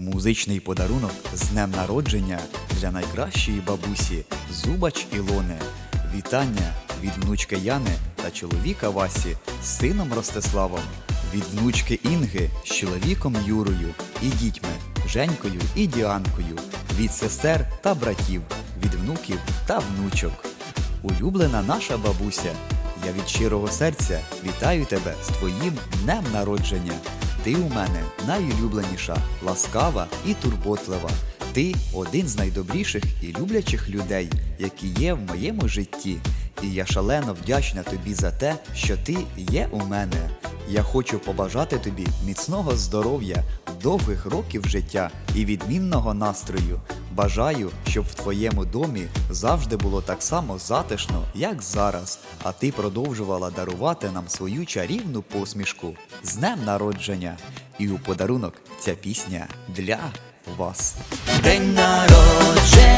Музичний подарунок з днем народження для найкращої бабусі Зубач Ілони. Вітання від внучки Яни та чоловіка Васі з сином Ростиславом, від внучки Інги з чоловіком Юрою і дітьми Женькою і Діанкою, від сестер та братів, від внуків та внучок. Улюблена наша бабуся, я від щирого серця вітаю тебе з твоїм днем народження. Ти у мене найулюбленіша, ласкава і турботлива. Ти один з найдобріших і люблячих людей, які є в моєму житті. І я шалено вдячна тобі за те, що ти є у мене. Я хочу побажати тобі міцного здоров'я, довгих років життя і відмінного настрою. Бажаю, щоб в твоєму домі завжди було так само затишно, як зараз, а ти продовжувала дарувати нам свою чарівну посмішку з днем народження. І у подарунок ця пісня для вас. День народження,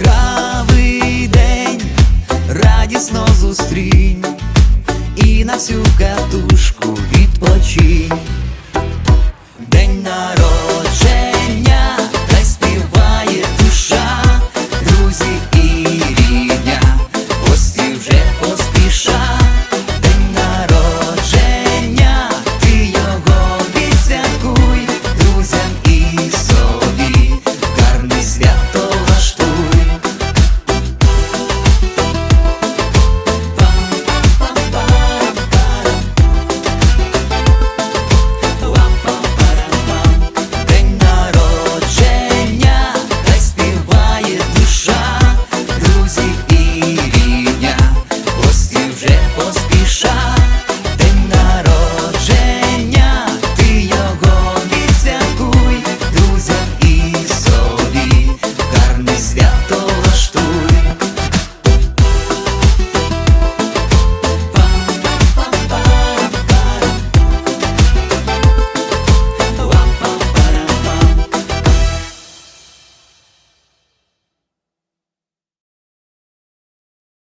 яскравий день, радісно зустрінь і на всю катушку відпочинь. День народження, хай співає душа, друзі і рідня, гості вже поспіша, день народження, ти його відсвяткуй, друзям і собі, гарне свято. поспішай